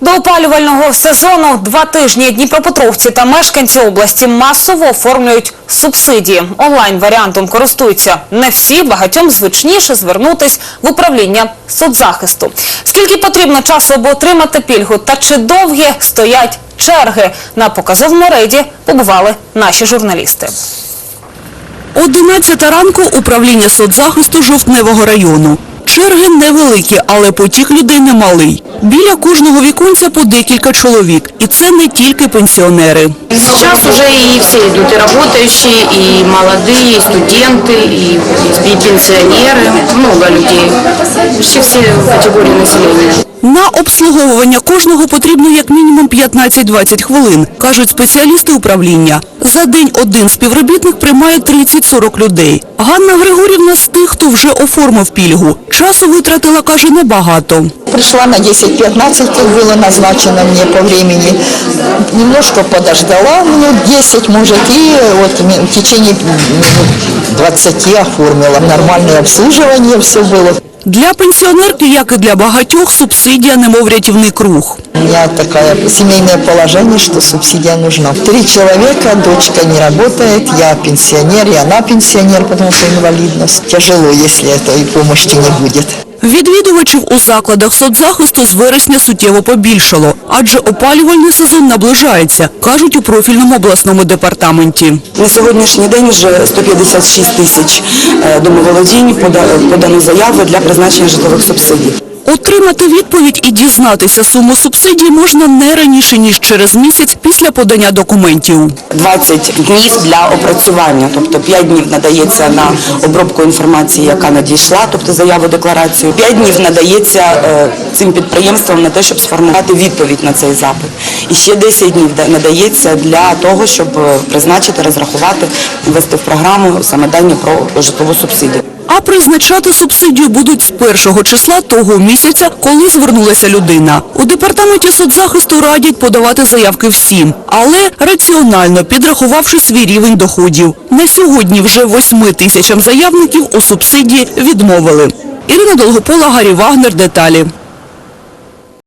До опалювального сезону два тижні дніпропетровці та мешканці області масово оформлюють субсидії. Онлайн-варіантом користуються не всі, багатьом звичніше звернутись в управління соцзахисту. Скільки потрібно часу, аби отримати пільгу та чи довгі стоять черги? На показовому рейді побували наші журналісти. 11 ранку управління соцзахисту Жовтневого району. Черги невеликі, але потік людей немалий. Біля кожного віконця по декілька чоловік. І це не тільки пенсіонери. Сейчас уже и все идут, и работающие, и молодые, и студенты, и, и пенсионеры, много людей. Все, все категории населения. На обслуговування кожного потрібно як мінімум 15-20 хвилин, кажуть спеціалісти управління. За день один співробітник приймає 30-40 людей. Ганна Григорівна з тих, хто вже оформив пільгу. Часу витратила, каже, небагато. Пришла на 10-15, как было назначено мне по времени. Немножко подождала, минут 10, может, и вот ми- в течение 20 оформила. Нормальное обслуживание все было. Для пенсіонерки, як і для багатьох, субсидія немов рятівний круг. У мене таке сімейне положення, що субсидія нужна. Три человека, дочка не працює, я пенсіонер, і вона пенсіонер, тому що інвалідність. Тяжело, якщо цієї допомоги не будет. Відвідувачів у закладах соцзахисту з вересня суттєво побільшало, адже опалювальний сезон наближається, кажуть у профільному обласному департаменті. На сьогоднішній день вже 156 тисяч е, домоволодінь пода- подано заяви для призначення житлових субсидій. Отримати відповідь і дізнатися суму субсидій можна не раніше, ніж через місяць після подання документів. 20 днів для опрацювання, тобто 5 днів надається на обробку інформації, яка надійшла, тобто заяву декларацію. 5 днів надається е, цим підприємствам на те, щоб сформувати відповідь на цей запит. І ще 10 днів надається для того, щоб е, призначити, розрахувати, ввести в програму саме дані про житлову субсидію. Призначати субсидію будуть з першого числа того місяця, коли звернулася людина. У департаменті соцзахисту радять подавати заявки всім, але раціонально підрахувавши свій рівень доходів. На сьогодні вже 8 тисячам заявників у субсидії відмовили. Ірина Долгопола, Гарі Вагнер. Деталі.